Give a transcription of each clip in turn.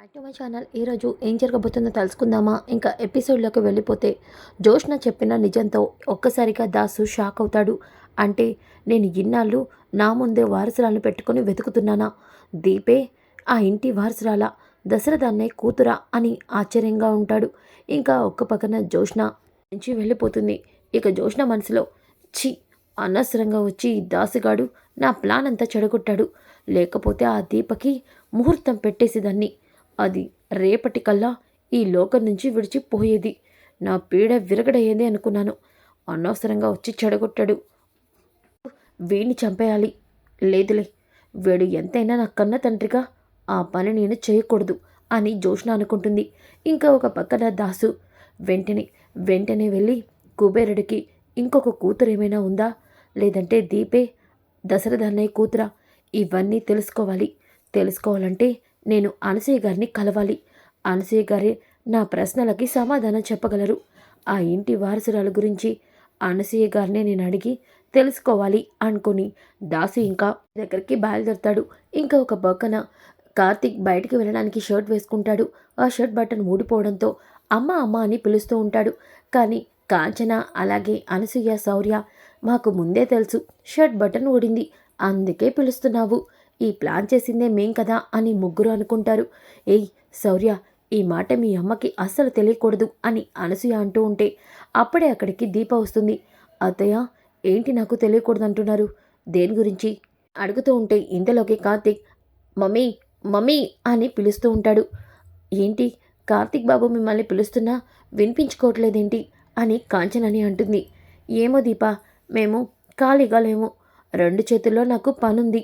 Back to my channel ఈరోజు ఏం జరగబోతుందో తెలుసుకుందామా? ఇంకా ఎపిసోడ్లోకి వెళ్ళిపోతే జోష్న చెప్పిన నిజంతో ఒక్కసారిగా దాసు షాక్ అవుతాడు. అంటే నేను ఇన్నాళ్ళు నా ముందే వారసురాలను పెట్టుకొని వెతుకుతున్నానా? దీపే ఆ ఇంటి వారసురాల? దశరథ అన్నయ్య కూతురా? అని ఆశ్చర్యంగా ఉంటాడు. ఇంకా ఒక్క పక్కన జోష్న నుంచి వెళ్ళిపోతుంది. ఇక జోష్న మనసులో ఛీ! అనవసరంగా వచ్చి దాసుగాడు నా ప్లాన్ అంతా చెడగొట్టాడు. లేకపోతే ఆ దీపకి ముహూర్తం పెట్టేసేదాన్ని. అది రేపటి కల్లా ఈ లోకం నుంచి విడిచిపోయేది. నా పీడ విరగడయ్యేది అనుకున్నాను. అనవసరంగా వచ్చి చెడగొట్టాడు. వీడిని చంపేయాలి. లేదులే వీడు ఎంతైనా నా కన్న తండ్రిగా. ఆ పని నేను చేయకూడదు అని జోష్న అనుకుంటుంది. ఇంకా ఒక పక్కన దాసు వెంటనే వెంటనే వెళ్ళి కుబేరుడికి ఇంకొక కూతురు ఏమైనా ఉందా? లేదంటే దీపే దశరథ అన్నయ్య కూతురా? ఇవన్నీ తెలుసుకోవాలి. తెలుసుకోవాలంటే నేను అనసూయ గారిని కలవాలి. అనసూయ గారి నా ప్రశ్నలకి సమాధానం చెప్పగలరు. ఆ ఇంటి వారసురాల గురించి అనసూయ గారిని నేను అడిగి తెలుసుకోవాలి అనుకుని దాసు ఇంకా దగ్గరికి బయలుదేరుతాడు. ఇంకా ఒక పక్కన కార్తిక్ బయటికి వెళ్ళడానికి షర్ట్ వేసుకుంటాడు. ఆ షర్ట్ బటన్ ఊడిపోవడంతో అమ్మ అమ్మ అని పిలుస్తూ ఉంటాడు. కానీ కాంచన అలాగే అనసూయ శౌర్య మాకు ముందే తెలుసు షర్ట్ బటన్ ఊడింది. అందుకే పిలుస్తున్నావు. ఈ ప్లాన్ చేసిందే మేం కదా అని ముగ్గురు అనుకుంటారు. ఏయ్ శౌర్య ఈ మాట మీ అమ్మకి అస్సలు తెలియకూడదు అని అనసూయ అంటూ ఉంటే అప్పుడే అక్కడికి దీప వస్తుంది. అత్తయ్య ఏంటి నాకు తెలియకూడదు అంటున్నారు దేని గురించి? అడుగుతూ ఉంటే ఇంతలోకి కార్తీక్ మమ్మీ మమ్మీ అని పిలుస్తూ ఉంటాడు. ఏంటి కార్తీక్ బాబు మిమ్మల్ని పిలుస్తున్నా వినిపించుకోవట్లేదేంటి అని కాంచనని అంటుంది. ఏమో దీప మేము ఖాళీగా లేము. రెండు చేతుల్లో నాకు పనుంది.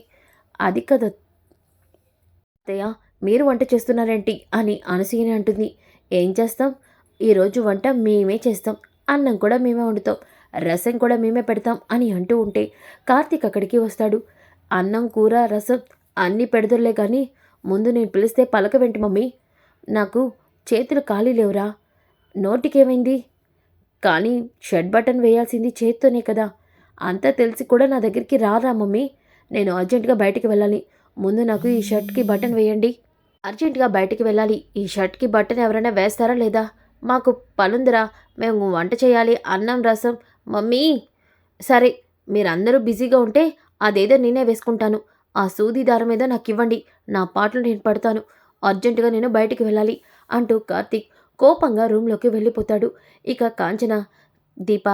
అది కదా. అత్తయ్య మీరు వంట చేస్తున్నారేంటి? అని అనసూయని అంటుంది. ఏం చేస్తాం? ఈరోజు వంట మేమే చేస్తాం. అన్నం కూడా మేమే వండుతాం. రసం కూడా మేమే పెడతాం అని అంటూ ఉంటే కార్తీక్ అక్కడికి వస్తాడు. అన్నం కూర రసం అన్నీ పెడదురులే కానీ ముందు నేను పిలిస్తే పలక వెంటి మమ్మీ నాకు చేతులు ఖాళీ లేవురా. నోటికేమైంది? కానీ షర్ట్ బటన్ వేయాల్సింది చేత్తోనే కదా. అంతా తెలిసి కూడా నా దగ్గరికి రారా మమ్మీ? నేను అర్జెంటుగా బయటికి వెళ్ళాలి. ముందు నాకు ఈ షర్ట్కి బటన్ వేయండి. అర్జెంటుగా బయటికి వెళ్ళాలి. ఈ షర్ట్కి బటన్ ఎవరైనా వేస్తారా లేదా? మాకు పనుందిరా. మేము వంట చేయాలి. అన్నం రసం. మమ్మీ! సరే మీరందరూ బిజీగా ఉంటే అదేదో నేనే వేసుకుంటాను. ఆ సూది దారం మీద నాకు ఇవ్వండి. నా పాటలు నేను పడతాను. అర్జెంటుగా నేను బయటికి వెళ్ళాలి అంటూ కార్తీక్ కోపంగా రూమ్లోకి వెళ్ళిపోతాడు. ఇక కాంచన దీప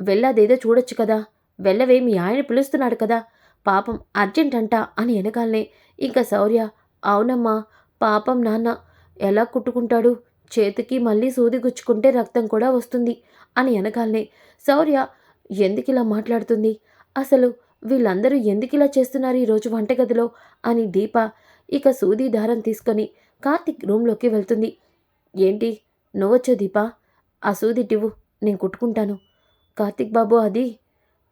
వెళ్ళదేదో చూడొచ్చు కదా. వెళ్ళవే మీ ఆయన పిలుస్తున్నాడు కదా. పాపం అర్జెంట్ అంట అని వెనకాలనే ఇంకా శౌర్య అవునమ్మా పాపం నాన్న ఎలా కుట్టుకుంటాడు? చేతికి మళ్ళీ సూది గుచ్చుకుంటే రక్తం కూడా వస్తుంది అని వెనకాలనే శౌర్య ఎందుకు ఇలా మాట్లాడుతుంది? అసలు వీళ్ళందరూ ఎందుకు ఇలా చేస్తున్నారు ఈరోజు వంటగదిలో? అని దీప ఇక సూది దారం తీసుకొని కార్తిక్ రూమ్లోకి వెళ్తుంది. ఏంటి? నువ్వొచ్చో దీప? ఆ సూదిటివ్వు నేను కుట్టుకుంటాను. కార్తిక్ బాబు అది?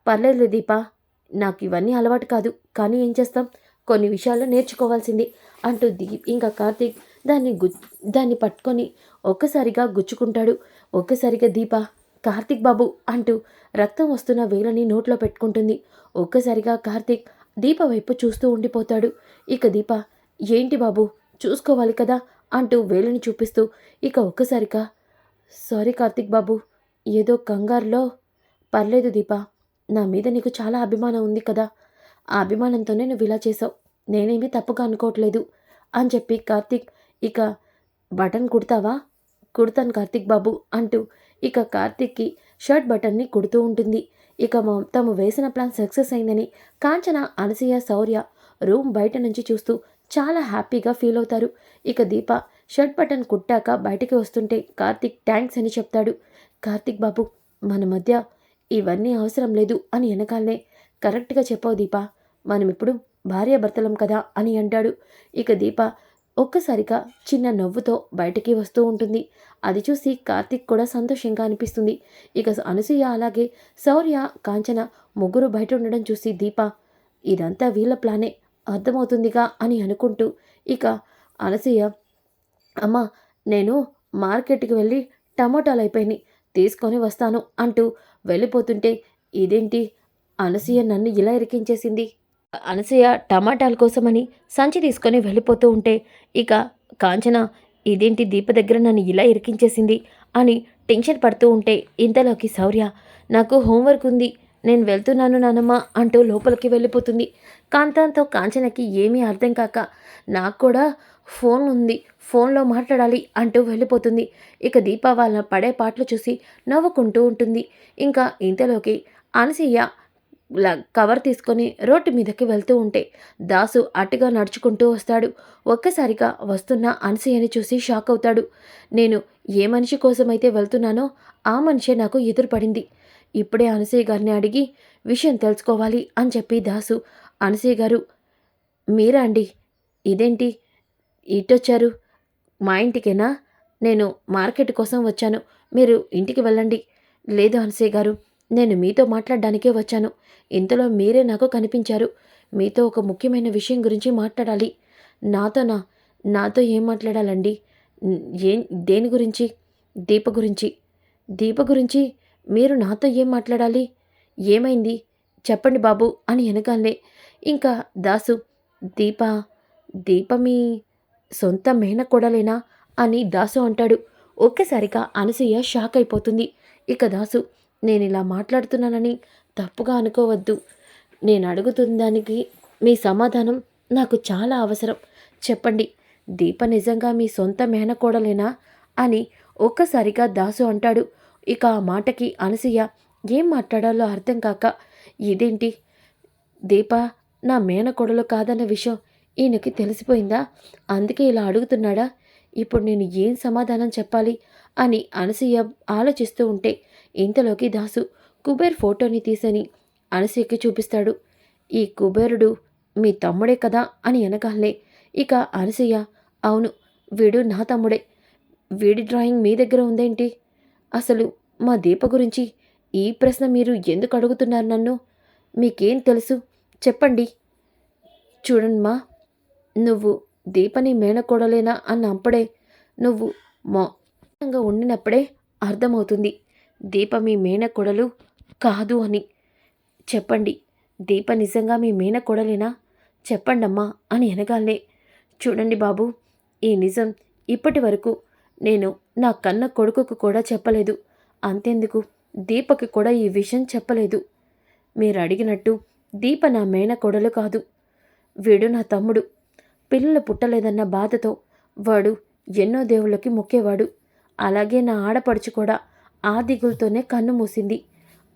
పర్లేదు దీప. నాకు ఇవన్నీ అలవాటు కాదు కానీ ఏం చేస్తాం? కొన్ని విషయాల్లో నేర్చుకోవాల్సింది అంటూ దీప్ ఇంకా కార్తీక్ దాన్ని గు దాన్ని పట్టుకొని ఒక్కసారిగా గుచ్చుకుంటాడు. ఒక్కసారిగా దీప కార్తీక్ బాబు అంటూ రక్తం వస్తున్న వేలని నోట్లో పెట్టుకుంటుంది. ఒక్కసారిగా కార్తీక్ దీప వైపు చూస్తూ ఉండిపోతాడు. ఇక దీప ఏంటి బాబు చూసుకోవాలి కదా అంటూ వేలని చూపిస్తూ ఇక ఒక్కసారిగా సారీ కార్తీక్ బాబు ఏదో కంగారులో పర్లేదు దీపా నా మీద నీకు చాలా అభిమానం ఉంది కదా. ఆ అభిమానంతోనే నువ్వు ఇలా చేసావు. నేనేమీ తప్పుగా అనుకోవట్లేదు అని చెప్పి కార్తీక్ ఇక బటన్ కుడతావా? కుడతాను కార్తీక్ బాబు అంటూ ఇక కార్తీక్కి షర్ట్ బటన్ని కుడుతూ ఉంటుంది. ఇక మా- తాము వేసిన ప్లాన్ సక్సెస్ అయిందని కాంచన అనసూయ శౌర్య రూమ్ బయట నుంచి చూస్తూ చాలా హ్యాపీగా ఫీల్ అవుతారు. ఇక దీప షర్ట్ బటన్ కుట్టాక బయటికి వస్తుంటే కార్తీక్ థ్యాంక్స్ అని చెప్తాడు. కార్తీక్ బాబు మన మధ్య ఇవన్నీ అవసరం లేదు అని వెనకాలనే. కరెక్ట్గా చెప్పావు దీప. మనం ఇప్పుడు భార్యాభర్తలం కదా అని అంటాడు. ఇక దీప ఒక్కసారిగా చిన్న నవ్వుతో బయటికి వస్తూ ఉంటుంది. అది చూసి కార్తీక్ కూడా సంతోషంగా అనిపిస్తుంది. ఇక అనసూయ అలాగే శౌర్య కాంచన ముగ్గురు బయట ఉండడం చూసి దీప ఇదంతా వీళ్ళ ప్లానే. అర్థమవుతుందిగా అని అనుకుంటూ ఇక అనసూయ అమ్మా నేను మార్కెట్కి వెళ్ళి టమోటాలు అయిపోయినాయి. తీసుకొని వస్తాను అంటూ వెళ్ళిపోతుంటే ఇదేంటి? అనసూయ నన్ను ఇలా ఇరికించేసింది. అనసూయ టమాటాల కోసమని సంచి తీసుకొని వెళ్ళిపోతూ ఉంటే ఇక కాంచన ఇదేంటి దీప దగ్గర నన్ను ఇలా ఇరికించేసింది? అని టెన్షన్ పడుతూ ఉంటే ఇంతలోకి శౌర్య నాకు హోంవర్క్ ఉంది. నేను వెళ్తున్నాను నానమ్మ అంటూ లోపలికి వెళ్ళిపోతుంది. కాంతాంతో కాంచనకి ఏమీ అర్థం కాక నాకు కూడా ఫోన్ ఉంది. ఫోన్లో మాట్లాడాలి అంటూ వెళ్ళిపోతుంది. ఇక దీప వాళ్ళ పడే పాటలు చూసి నవ్వుకుంటూ ఉంటుంది. ఇంకా ఇంతలోకి అనసూయ కవర్ తీసుకొని రోడ్డు మీదకి వెళ్తూ ఉంటే దాసు అటుగా నడుచుకుంటూ వస్తాడు. ఒక్కసారిగా వస్తున్న అనసూయని చూసి షాక్ అవుతాడు. నేను ఏ మనిషి కోసమైతే వెళ్తున్నానో ఆ మనిషే నాకు ఎదురుపడింది. ఇప్పుడే అనసూయ గారిని అడిగి విషయం తెలుసుకోవాలి అని చెప్పి దాసు అనసూయ గారు మీరా అండి? ఇదేంటి? ఇటొచ్చారు? మా ఇంటికేనా? నేను మార్కెట్ కోసం వచ్చాను. మీరు ఇంటికి వెళ్ళండి. లేదు హన్సే గారు నేను మీతో మాట్లాడడానికే వచ్చాను. ఇంతలో మీరే నాకు కనిపించారు. మీతో ఒక ముఖ్యమైన విషయం గురించి మాట్లాడాలి. నాతోనా? నాతో ఏం మాట్లాడాలండి? ఏం దేని గురించి? దీప గురించి. దీప గురించి మీరు నాతో ఏం మాట్లాడాలి? ఏమైంది? చెప్పండి బాబు అని వెనకాలే ఇంకా దాసు దీప దీప మీ సొంత మేనకోడలేనా అని దాసు అంటాడు. ఒక్కసారిగా అనసూయ షాక్ అయిపోతుంది. ఇక దాసు నేను ఇలా మాట్లాడుతున్నానని తప్పుగా అనుకోవద్దు. నేను అడుగుతున్న దానికి మీ సమాధానం నాకు చాలా అవసరం. చెప్పండి. దీప నిజంగా మీ సొంత మేనకోడలేనా? అని ఒక్కసారిగా దాసు అంటాడు. ఇక ఆ మాటకి అనసూయ ఏం మాట్లాడాలో అర్థం కాక ఇదేంటి? దీప నా మేనకోడలు కాదన్న విషయం ఈయనకి తెలిసిపోయిందా? అందుకే ఇలా అడుగుతున్నాడా? ఇప్పుడు నేను ఏం సమాధానం చెప్పాలి? అని అనసూయ ఆలోచిస్తూ ఉంటే ఇంతలోకి దాసు కుబేర్ ఫోటోని తీసని అనసూయకి చూపిస్తాడు. ఈ కుబేరుడు మీ తమ్ముడే కదా? అని వెనకాలే ఇక అనసూయ అవును వీడు నా తమ్ముడే. వీడి డ్రాయింగ్ మీ దగ్గర ఉందేంటి? అసలు మా దీప గురించి ఈ ప్రశ్న మీరు ఎందుకు అడుగుతున్నారు నన్ను? మీకేం తెలుసు? చెప్పండి. చూడండి మా నువ్వు దీపని మేనకోడలేనా అని అప్పుడే నువ్వు మౌనంగా ఉండినప్పుడే అర్థమవుతుంది. దీప మీ మేనకోడలు కాదు అని. చెప్పండి దీప నిజంగా మీ మేనకోడలేనా? చెప్పండమ్మా అని అనగానే చూడండి బాబు ఈ నిజం ఇప్పటి వరకు నేను నా కన్న కొడుకుకు కూడా చెప్పలేదు. అంతెందుకు? దీపకి కూడా ఈ విషయం చెప్పలేదు. మీరు అడిగినట్టు దీప నా మేనకోడలు కాదు. వీడు నా తమ్ముడు. పిల్లలు పుట్టలేదన్న బాధతో వాడు ఎన్నో దేవుళ్ళకి మొక్కేవాడు. అలాగే నా ఆడపడుచు కూడా ఆ దిగులతోనే కన్ను మూసింది.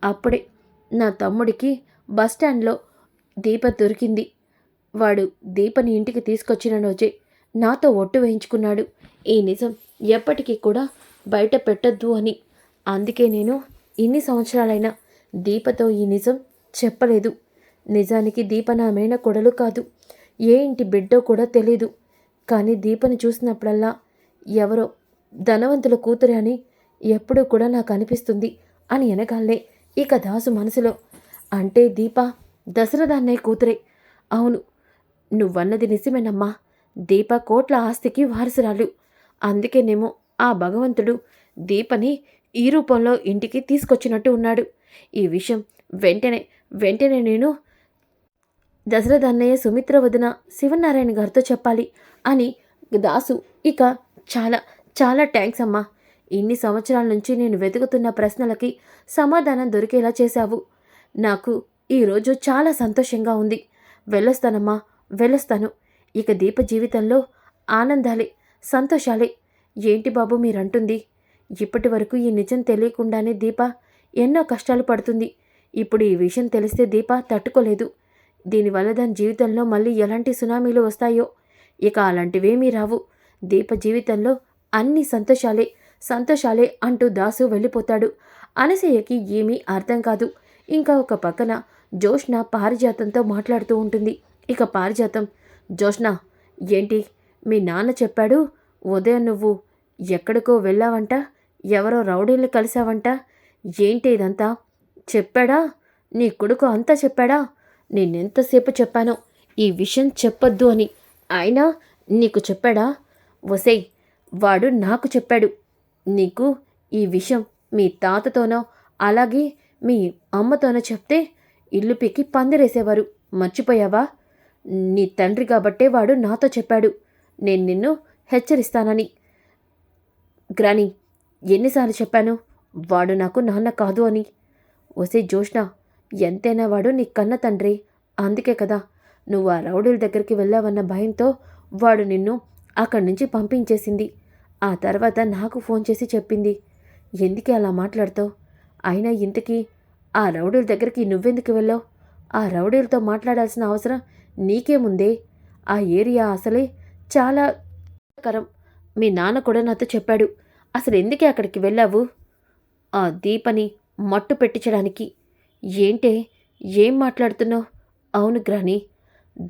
అప్పుడే నా తమ్ముడికి బస్టాండ్లో దీప దొరికింది. వాడు దీపని ఇంటికి తీసుకొచ్చిన రోజే నాతో ఒట్టు వేయించుకున్నాడు. ఈ నిజం ఎప్పటికీ కూడా బయట పెట్టద్దు అని. అందుకే నేను ఇన్ని సంవత్సరాలైనా దీపతో ఈ నిజం చెప్పలేదు. నిజానికి దీప నా మేన కొడలు కాదు. ఏ ఇంటి బిడ్డో కూడా తెలీదు. కానీ దీపని చూసినప్పుడల్లా ఎవరో ధనవంతుల కూతురే అని ఎప్పుడూ కూడా నాకు అనిపిస్తుంది అని వెనకాలే ఇక దాసు మనసులో. అంటే దీప దశరథాన్నే కూతురే. అవును నువ్వన్నది నిజమేనమ్మా. దీప కోట్ల ఆస్తికి వారసురాలు. అందుకేనేమో ఆ భగవంతుడు దీపని ఈ రూపంలో ఇంటికి తీసుకొచ్చినట్టు ఉన్నాడు. ఈ విషయం వెంటనే వెంటనే నేను దశరథ అన్నయ్య సుమిత్ర వదిన శివనారాయణ గారితో చెప్పాలి అని దాసు ఇక చాలా చాలా థ్యాంక్స్ అమ్మా. ఇన్ని సంవత్సరాల నుంచి నేను వెతుకుతున్న ప్రశ్నలకి సమాధానం దొరికేలా చేశావు. నాకు ఈరోజు చాలా సంతోషంగా ఉంది. వెళ్ళొస్తానమ్మా వెళ్ళొస్తాను. ఇక దీప జీవితంలో ఆనందాలే సంతోషాలే. ఏంటి బాబు మీరంటుంది? ఇప్పటి వరకు ఈ నిజం తెలియకుండానే దీప ఎన్నో కష్టాలు పడుతుంది. ఇప్పుడు ఈ విషయం తెలిస్తే దీప తట్టుకోలేదు. దీనివల్ల దాని జీవితంలో మళ్ళీ ఎలాంటి సునామీలు వస్తాయో? ఇక అలాంటివేమీ రావు. దీప జీవితంలో అన్ని సంతోషాలే సంతోషాలే అంటూ దాసు వెళ్ళిపోతాడు. అనసయ్యకి ఏమీ అర్థం కాదు. ఇంకా ఒక పక్కన జోష్న పారిజాతంతో మాట్లాడుతూ ఉంటుంది. ఇక పారిజాతం జోష్న ఏంటి? మీ నాన్న చెప్పాడు ఉదయం నువ్వు ఎక్కడికో వెళ్ళావంట? ఎవరో రౌడీలు కలిసావంట ఏంటి ఇదంతా? చెప్పాడా? నీ కొడుకు అంతా చెప్పాడా? నిన్నెంతసేపు చెప్పానో? ఈ విషయం చెప్పొద్దు అని. అయినా నీకు చెప్పాడా? ఒసేయ్ వాడు నాకు చెప్పాడు. నీకు ఈ విషయం మీ తాతతోనో అలాగే మీ అమ్మతోనో చెప్తే ఇల్లు పీకి పందిరేసేవారు. మర్చిపోయావా? నీ తండ్రి కాబట్టే వాడు నాతో చెప్పాడు. నేను నిన్ను హెచ్చరిస్తానని. గ్రాని ఎన్నిసార్లు చెప్పాను? వాడు నాకు నాన్న కాదు అని. ఒసే జోష్న ఎంతైనా వాడు నీ కన్న తండ్రి. అందుకే కదా నువ్వు ఆ రౌడీల దగ్గరికి వెళ్ళావన్న భయంతో వాడు నిన్ను అక్కడి నుంచి పంపించేసింది. ఆ తర్వాత నాకు ఫోన్ చేసి చెప్పింది ఎందుకే అలా మాట్లాడతావు? అయినా ఇంతకీ ఆ రౌడీల దగ్గరికి నువ్వెందుకు వెళ్ళావు? ఆ రౌడీలతో మాట్లాడాల్సిన అవసరం నీకేముందే ఆ ఏరియా అసలే చాలా కరం. మీ నాన్న కూడా నాతో చెప్పాడు అసలు ఎందుకే అక్కడికి వెళ్ళావు? ఆ దీపని మట్టు పెట్టించడానికి ఏంటే? ఏం మాట్లాడుతున్నావు? అవును గ్రాని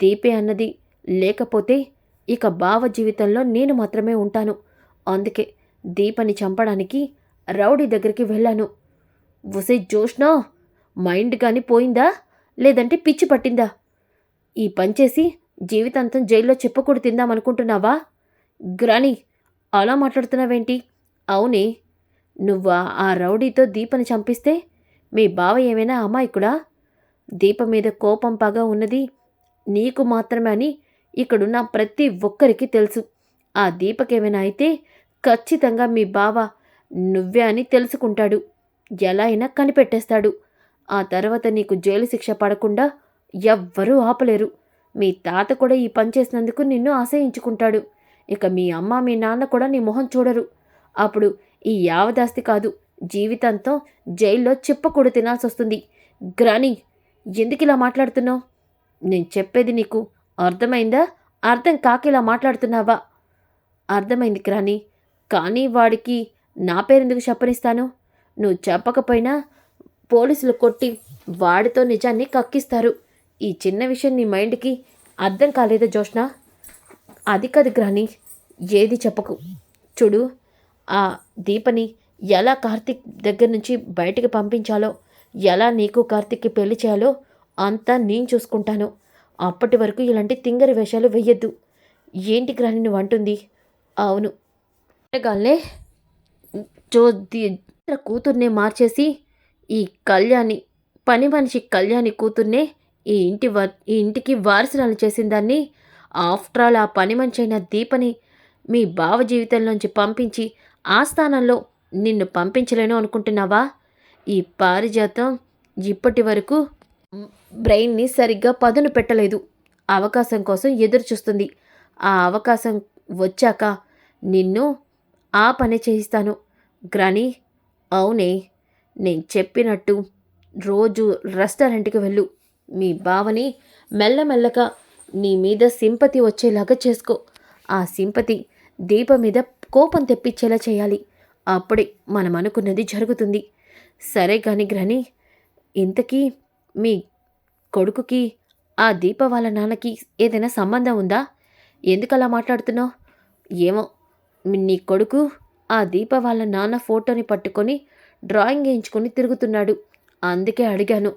దీపే అన్నది లేకపోతే ఇక బావ జీవితంలో నేను మాత్రమే ఉంటాను. అందుకే దీపని చంపడానికి రౌడీ దగ్గరికి వెళ్ళాను. ఉసే జోష్నా మైండ్ కానీ పోయిందా? లేదంటే పిచ్చి పట్టిందా? ఈ పనిచేసి జీవితాంతం జైల్లో చెప్పకూడదు తిందామనుకుంటున్నావా గ్రాని అలా మాట్లాడుతున్నావేంటి? అవునే నువ్వు ఆ రౌడీతో దీపని చంపిస్తే మీ బావ ఏమైనా అమాయకుడా? దీప మీద కోపం పగ ఉన్నది నీకు మాత్రమే అని ఇక్కడున్న ప్రతి ఒక్కరికి తెలుసు. ఆ దీపకేమైనా అయితే ఖచ్చితంగా మీ బావ నువ్వే అని తెలుసుకుంటాడు. ఎలా అయినా కనిపెట్టేస్తాడు. ఆ తర్వాత నీకు జైలు శిక్ష పడకుండా ఎవ్వరూ ఆపలేరు. మీ తాత కూడా ఈ పని చేసినందుకు నిన్ను ఆశయించుకుంటాడు. ఇక మీ అమ్మ మీ నాన్న కూడా నీ మొహం చూడరు. అప్పుడు ఈ యావదాస్తి కాదు. జీవితంతో జైల్లో చెప్పకూడదు తినాల్సి వస్తుంది. గ్రాని ఎందుకు ఇలా మాట్లాడుతున్నావు? నేను చెప్పేది నీకు అర్థమైందా? అర్థం కాక ఇలా మాట్లాడుతున్నావా? అర్థమైంది గ్రాని. కానీ వాడికి నా పేరెందుకు చెప్పనిస్తాను? నువ్వు చెప్పకపోయినా పోలీసులు కొట్టి వాడితో నిజాన్ని కక్కిస్తారు. ఈ చిన్న విషయం నీ మైండ్కి అర్థం కాలేదా జోష్న అది కాదు గ్రాని. ఏది చెప్పకు. చూడు ఆ దీపని ఎలా కార్తిక్ దగ్గర నుంచి బయటికి పంపించాలో ఎలా నీకు కార్తిక్కి పెళ్ళి చేయాలో అంతా నేను చూసుకుంటాను. అప్పటి వరకు ఇలాంటి తింగరి వేషాలు వెయ్యొద్దు. ఏంటి గ్రాని నువ్వు అంటుంది. అవును. గానే జో కూతుర్నే మార్చేసి ఈ కళ్యాణి పని మనిషి కళ్యాణి కూతుర్నే ఈ ఇంటి వ ఈ ఇంటికి వారసురాలు చేసిన దాన్ని ఆఫ్టర్ ఆల్ ఆ పని మనిషి అయిన దీపని మీ బావ జీవితంలోంచి పంపించి ఆ స్థానంలో నిన్ను పంపించలేను అనుకుంటున్నావా? ఈ పారిజాతం ఇప్పటి వరకు బ్రెయిన్ని సరిగ్గా పదును పెట్టలేదు. అవకాశం కోసం ఎదురు చూస్తుంది ఆ అవకాశం వచ్చాక నిన్ను ఆ పని చేయిస్తాను. గ్రాని అవునే నేను చెప్పినట్టు రోజు రెస్టారెంట్కి వెళ్ళు. మీ బావని మెల్లమెల్లగా నీ మీద సింపతి వచ్చేలాగా చేసుకో. ఆ సింపతి దీప మీద కోపం తెప్పించేలా చేయాలి. అప్పుడే మనం అనుకున్నది జరుగుతుంది. సరే కాని గ్రహణి ఇంతకీ మీ కొడుకుకి ఆ దీప వాళ్ళ నాన్నకి ఏదైనా సంబంధం ఉందా? ఎందుకలా మాట్లాడుతున్నావు? ఏమో నీ కొడుకు ఆ దీప వాళ్ళ నాన్న ఫోటోని పట్టుకొని డ్రాయింగ్ వేయించుకొని తిరుగుతున్నాడు. అందుకే అడిగాను.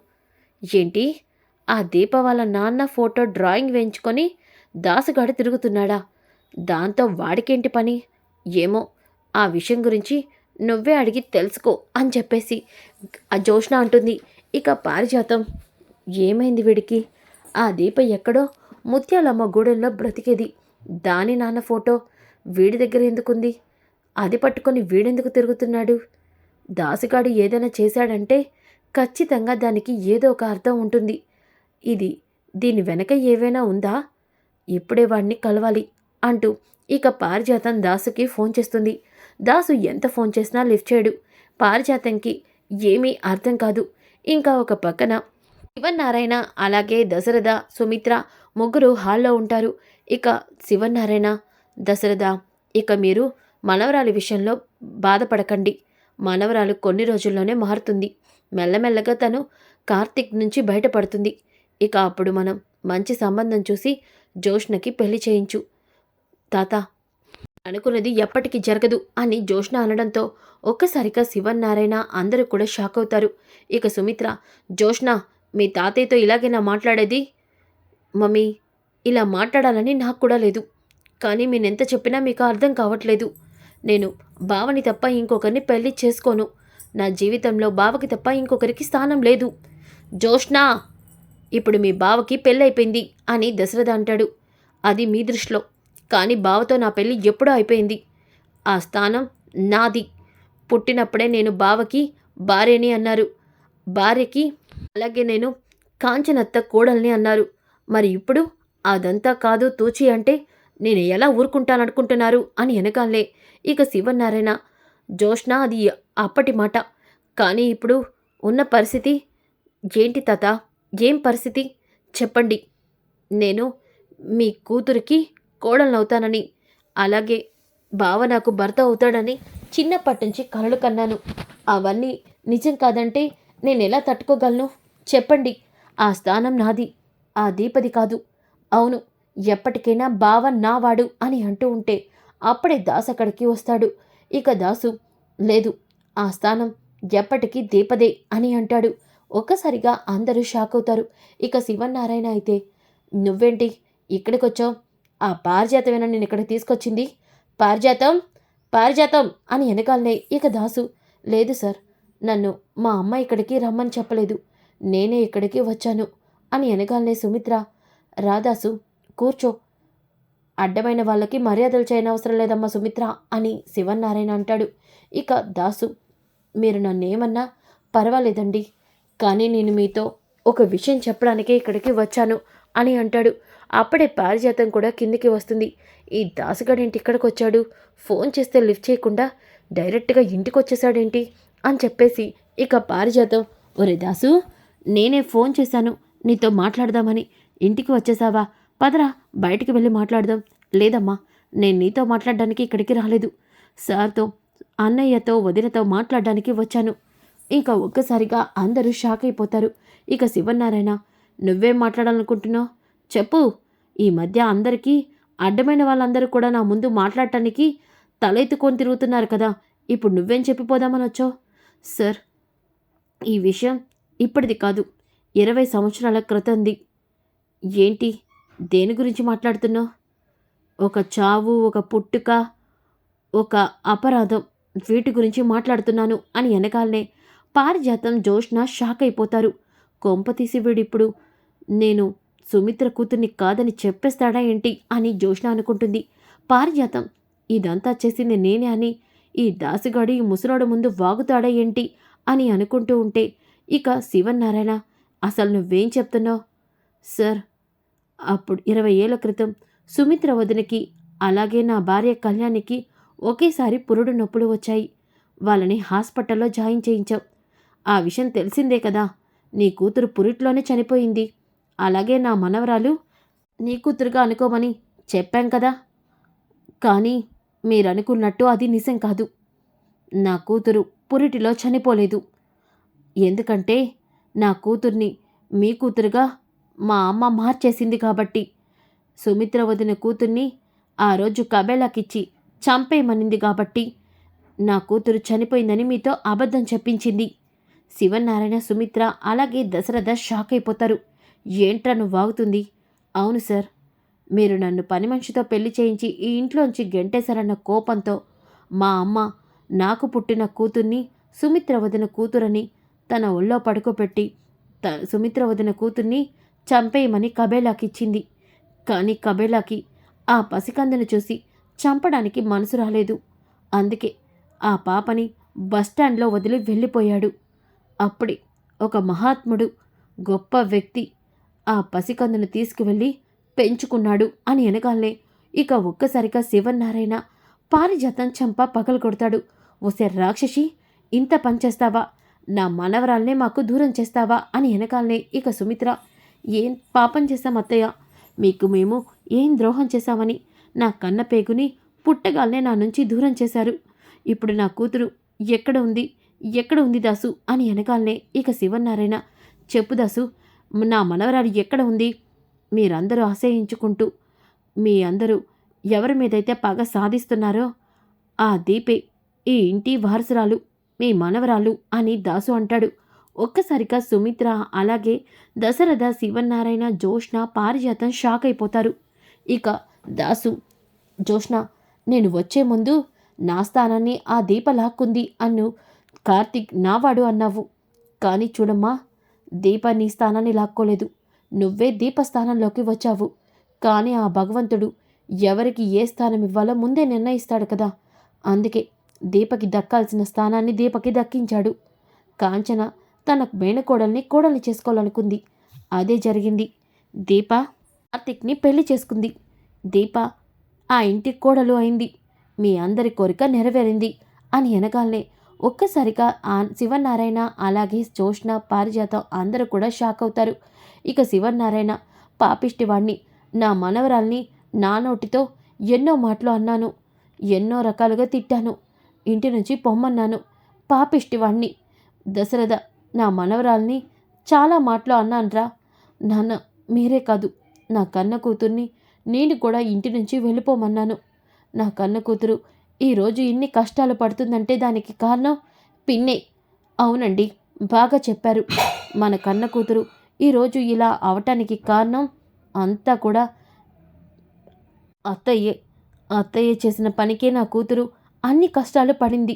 ఏంటి? ఆ దీప వాళ్ళ నాన్న ఫోటో డ్రాయింగ్ వేయించుకొని దాసుగాడు తిరుగుతున్నాడా? దాంతో వాడికేంటి పని? ఏమో ఆ విషయం గురించి నువ్వే అడిగి తెలుసుకో అని చెప్పేసి ఆ జోష్న అంటుంది. ఇక పారిజాతం. ఏమైంది వీడికి? ఆ దీప ఎక్కడో ముత్యాలమ్మ గూడెంలో బ్రతికేది. దాని నాన్న ఫోటో వీడి దగ్గర ఎందుకుంది? అది పట్టుకొని వీడెందుకు తిరుగుతున్నాడు? దాసుగాడు ఏదైనా చేశాడంటే ఖచ్చితంగా దానికి ఏదో ఒక అర్థం ఉంటుంది. ఇది దీని వెనక ఏవైనా ఉందా? ఇప్పుడే వాడిని కలవాలి అంటూ ఇక పారిజాతం దాసుకి ఫోన్ చేస్తుంది. దాసు ఎంత ఫోన్ చేసినా లిఫ్ట్ చేయడు. పారిజాతంకి ఏమీ అర్థం కాదు. ఇంకా ఒక పక్కన శివనారాయణ అలాగే దశరథ సుమిత్ర ముగ్గురు హాల్లో ఉంటారు. ఇక శివనారాయణ దశరథ ఇక మీరు మనవరాలి విషయంలో బాధపడకండి. మనవరాలు కొన్ని రోజుల్లోనే మారుతుంది. మెల్లమెల్లగా తను కార్తిక్ నుంచి బయటపడుతుంది. ఇక అప్పుడు మనం మంచి సంబంధం చూసి జోష్నకి పెళ్ళి చేయించు. తాత అనుకున్నది ఎప్పటికీ జరగదు అని జోష్ణ అనడంతో ఒక్కసారిగా శివన్నారాయణ అందరూ కూడా షాక్ అవుతారు. ఇక సుమిత్ర జోష్ణ మీ తాతయ్యతో ఇలాగైనా మాట్లాడేది? మమ్మీ ఇలా మాట్లాడాలని నాకు కూడా లేదు. కానీ నేనెంత చెప్పినా మీకు అర్థం కావట్లేదు. నేను బావని తప్ప ఇంకొకరిని పెళ్ళి చేసుకోను. నా జీవితంలో బావకి తప్ప ఇంకొకరికి స్థానం లేదు. జోష్నా ఇప్పుడు మీ బావకి పెళ్ళైపోయింది అని దశరథ అంటాడు. అది మీ దృష్టిలో. కానీ బావతో నా పెళ్ళి ఎప్పుడో అయిపోయింది. ఆ స్థానం నాది. పుట్టినప్పుడే నేను బావకి భార్యని అన్నారు. భార్యకి అలాగే నేను కాంచనత్త కోడల్ని అన్నారు. మరి ఇప్పుడు అదంతా కాదు తూచి అంటే నేను ఎలా ఊరుకుంటాననుకుంటున్నారు అని వెనకాలే ఇక శివనారాయణ జోష్న అది అప్పటి మాట. కానీ ఇప్పుడు ఉన్న పరిస్థితి ఏంటి తాత? ఏం పరిస్థితి? చెప్పండి. నేను మీ కూతురికి కోడలనవుతానని. అలాగే బావ నాకు భర్త అవుతాడని చిన్నప్పటి నుంచి కలలు కన్నాను. అవన్నీ నిజం కాదంటే నేను ఎలా తట్టుకోగలను? చెప్పండి. ఆ స్థానం నాది. ఆ దీపది కాదు. అవును ఎప్పటికైనా బావ నావాడు అని అంటూ ఉంటే అప్పుడే దాస్ అక్కడికి వస్తాడు. ఇక దాసు లేదు ఆ స్థానం ఎప్పటికీ దీపదే అని అంటాడు. ఒక్కసారిగా అందరూ షాక్ అవుతారు ఇక శివన్నారాయణ అయితే నువ్వేంటి ఇక్కడికి వచ్చావు ఆ పారిజాతమేనా నేను ఇక్కడికి తీసుకొచ్చింది? పారిజాతం పారిజాతం అని వెనకాలనే ఇక దాసు. లేదు సార్ నన్ను మా అమ్మ ఇక్కడికి రమ్మని చెప్పలేదు. నేనే ఇక్కడికి వచ్చాను అని వెనకాలనే సుమిత్ర. రాదాసు కూర్చో. అడ్డమైన వాళ్ళకి మర్యాదలు చేయనవసరం లేదమ్మా సుమిత్ర అని శివనారాయణ అంటాడు. ఇక దాసు మీరు నన్నేమన్నా పర్వాలేదండి కానీ నేను మీతో ఒక విషయం చెప్పడానికే ఇక్కడికి వచ్చాను అని అంటాడు. అప్పుడే పారిజాతం కూడా కిందికి వస్తుంది. ఈ దాసుగాడేంటి ఇక్కడికి వచ్చాడు ఫోన్ చేస్తే లిఫ్ట్ చేయకుండా డైరెక్ట్గా ఇంటికి వచ్చేసాడేంటి అని చెప్పేసి ఇక పారిజాతం ఒరే దాసు నేనే ఫోన్ చేశాను. నీతో మాట్లాడదామని. ఇంటికి వచ్చేసావా? పదరా బయటికి వెళ్ళి మాట్లాడదాం. లేదమ్మా నేను నీతో మాట్లాడడానికి ఇక్కడికి రాలేదు. సార్తో అన్నయ్యతో వదినతో మాట్లాడడానికి వచ్చాను. ఇంకా ఒక్కసారిగా అందరూ షాక్ అయిపోతారు. ఇక శివనారాయణ నువ్వేం మాట్లాడాలనుకుంటున్నావు? చెప్పు. ఈ మధ్య అందరికీ అడ్డమైన వాళ్ళందరూ కూడా నా ముందు మాట్లాడటానికి తలెత్తుకొని తిరుగుతున్నారు కదా. ఇప్పుడు నువ్వేం చెప్పిపోదామని వచ్చావు సార్ ఈ విషయం ఇప్పటిది కాదు. ఇరవై సంవత్సరాల క్రితంది. ఏంటి? దేని గురించి మాట్లాడుతున్నావు? ఒక చావు ఒక పుట్టుక ఒక అపరాధం వీటి గురించి మాట్లాడుతున్నాను అని వెనకాలనే పారిజాతం జోష్న షాక్ అయిపోతారు కొంపతీసి వీడిప్పుడు నేను సుమిత్ర కూతుర్ని కాదని చెప్పేస్తాడా ఏంటి అని జోష్ణ అనుకుంటుంది. పారిజాతం ఇదంతా చేసింది నేనే అని ఈ దాసిగాడు ఈ ముసలోడు ముందు వాగుతాడా ఏంటి అని అనుకుంటూ ఉంటే ఇక శివన్నారాయణ అసలు నువ్వేం చెప్తున్నావు? సార్ అప్పుడు ఇరవై ఏళ్ళ క్రితం సుమిత్ర వదినకి అలాగే నా భార్య కళ్యాణికి ఒకేసారి పురుడు నొప్పులు వచ్చాయి. వాళ్ళని హాస్పిటల్లో జాయిన్ చేయించాం. ఆ విషయం తెలిసిందే కదా నీ కూతురు పురిట్లోనే చనిపోయింది. అలాగే నా మనవరాలు నీ కూతురుగా అనుకోమని చెప్పాం కదా. కానీ మీరనుకున్నట్టు అది నిజం కాదు. నా కూతురు పురిటిలో చనిపోలేదు. ఎందుకంటే నా కూతుర్ని మీ కూతురుగా మా అమ్మ మార్చేసింది కాబట్టి. సుమిత్ర వదిన కూతుర్ని ఆ రోజు కబేళాకిచ్చి చంపేయమనింది కాబట్టి నా కూతురు చనిపోయిందని మీతో అబద్ధం చెప్పించింది. శివనారాయణ సుమిత్ర అలాగే దశరథ షాక్ అయిపోతారు ఏంట్రా నువ్వు వాగుతుంది? అవును సార్. మీరు నన్ను పని మనిషితో పెళ్ళి చేయించి ఈ ఇంట్లోంచి గెంటేశారన్న కోపంతో మా అమ్మ నాకు పుట్టిన కూతుర్ని సుమిత్ర వదిన కూతురని తన ఒళ్ళో పడుకోబెట్టి త సుమిత్ర వదిన కూతుర్ని చంపేయమని కబేలాకిచ్చింది. కానీ కబేలాకి ఆ పసికందును చూసి చంపడానికి మనసు రాలేదు. అందుకే ఆ పాపని బస్టాండ్లో వదిలి వెళ్ళిపోయాడు. అప్పుడే ఒక మహాత్ముడు గొప్ప వ్యక్తి ఆ పసికందును తీసుకువెళ్ళి పెంచుకున్నాడు అని వెనకాలనే ఇక ఒక్కసారిగా శివనారాయణ పారిజాతం చంప పగలు కొడతాడు. ఒసే రాక్షసి ఇంత పనిచేస్తావా నా మనవరాల్నే మాకు దూరం చేస్తావా? అని వెనకాలనే ఇక సుమిత్ర. ఏం పాపం చేశాం అత్తయ్య? మీకు మేము ఏం ద్రోహం చేశామని? నా కన్న పేగుని పుట్టగాల్నే నా నుంచి దూరం చేశారు. ఇప్పుడు నా కూతురు ఎక్కడ ఉంది? ఎక్కడ ఉంది దాసు? అని వెనకాలనే ఇక శివనారాయణ చెప్పు దాసు నా మనవరాలు ఎక్కడ ఉంది? మీరందరూ అసహించుకుంటూ మీ అందరూ ఎవరి మీదైతే పగ సాధిస్తున్నారో ఆ దీపే ఈ ఇంటి వారసురాలు మీ మనవరాలు అని దాసు అంటాడు. ఒక్కసారిగా సుమిత్ర అలాగే దశరథ శివనారాయణ జోష్ణ పారిజాతం షాక్ అయిపోతారు. ఇక దాసు జోష్ణ నేను వచ్చే ముందు నా స్థానాన్ని ఆ దీప లాక్కుంది అన్ను కార్తీక్ నావాడు అన్నావు. కానీ చూడమ్మా దీప నీ స్థానాన్ని లాక్కోలేదు. నువ్వే దీప స్థానంలోకి వచ్చావు. కానీ ఆ భగవంతుడు ఎవరికి ఏ స్థానం ఇవ్వాలో ముందే నిర్ణయిస్తాడు కదా. అందుకే దీపకి దక్కాల్సిన స్థానాన్ని దీపకి దక్కించాడు. కాంచన తన మేనకోడల్ని కోడల్ని చేసుకోవాలనుకుంది. అదే జరిగింది. దీప కార్తిక్ని పెళ్ళి చేసుకుంది. దీప ఆ ఇంటి కోడలు అయింది. మీ అందరి కోరిక నెరవేరింది అని అనగానే ఒక్కసారిగా ఆ శివనారాయణ అలాగే జోష్న పారిజాతం అందరూ కూడా షాక్ అవుతారు. ఇక శివనారాయణ పాపిష్టివాణ్ణి నా మనవరాల్ని నా నోటితో ఎన్నో మాటలు అన్నాను. ఎన్నో రకాలుగా తిట్టాను. ఇంటి నుంచి పొమ్మన్నాను. పాపిష్టివాణ్ణి దశరథ నా మనవరాల్ని చాలా మాటలు అన్నానరా. నాన్న మీరే కాదు. నా కన్న కూతుర్ని నేను కూడా ఇంటి నుంచి వెళ్ళిపోమన్నాను. నా కన్న కూతురు ఈరోజు ఇన్ని కష్టాలు పడుతుందంటే దానికి కారణం పిన్నే. అవునండి బాగా చెప్పారు. మన కన్న కూతురు ఈరోజు ఇలా అవటానికి కారణం అంతా కూడా అత్తయ్యే. అత్తయ్య చేసిన పనికే నా కూతురు అన్ని కష్టాలు పడింది.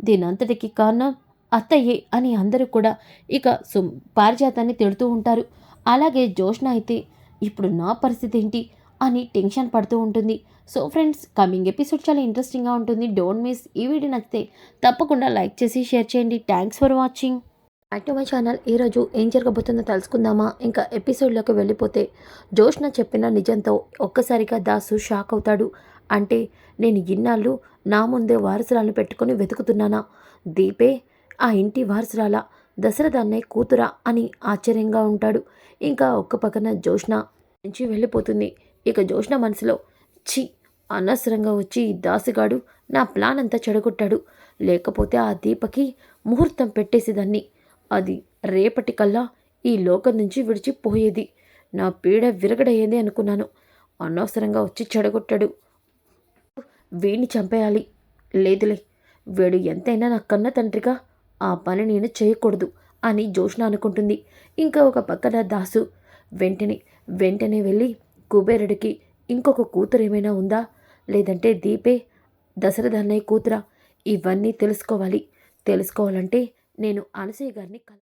దీనంతటికి కారణం అత్తయ్యే అని అందరూ కూడా ఇక సు పారిజాతాన్ని తిడుతూ ఉంటారు. అలాగే జోష్న అయితే ఇప్పుడు నా పరిస్థితి ఏంటి? అని టెన్షన్ పడుతూ ఉంటుంది. సో ఫ్రెండ్స్ కమింగ్ ఎపిసోడ్ చాలా ఇంట్రెస్టింగ్గా ఉంటుంది. డోంట్ మిస్ ఈ వీడియో నచ్చితే తప్పకుండా లైక్ చేసి షేర్ చేయండి. Thanks for watching active my channel ఈరోజు ఏం జరగబోతుందో తెలుసుకుందామా? ఇంకా ఎపిసోడ్లోకి వెళ్ళిపోతే జోష్న చెప్పిన నిజంతో ఒక్కసారిగా దాసు షాక్ అవుతాడు. అంటే నేను ఇన్నాళ్ళు నా ముందే వారసురాలను పెట్టుకొని వెతుకుతున్నానా? దీపే ఆ ఇంటి వారసురాల? దశరథ అన్నయ్య కూతురా? అని ఆశ్చర్యంగా ఉంటాడు. ఇంకా ఒక్క పక్కన జోష్న నుంచి వెళ్ళిపోతుంది. ఇక జోష్న మనసులో ఛీ అనవసరంగా వచ్చి ఈ దాసుగాడు నా ప్లాన్ అంతా చెడగొట్టాడు. లేకపోతే ఆ దీపకి ముహూర్తం పెట్టేసేదాన్ని. అది రేపటి కల్లా ఈ లోకం నుంచి విడిచిపోయేది. నా పీడ విరగడయ్యేది అనుకున్నాను. అనవసరంగా వచ్చి చెడగొట్టాడు. వీడిని చంపేయాలి. లేదులే వీడు ఎంతైనా నా కన్న తండ్రిగా ఆ పని నేను చేయకూడదు అని జోష్ణ అనుకుంటుంది. ఇంకా ఒక పక్కన దాసు వెంటనే వెంటనే వెళ్ళి కుబేరుడికి ఇంకొక కూతురు ఏమైనా ఉందా? లేదంటే దీపే దశరథ అన్నయ్య కూతురా? ఇవన్నీ తెలుసుకోవాలి. తెలుసుకోవాలంటే నేను అనసూయ గారిని కల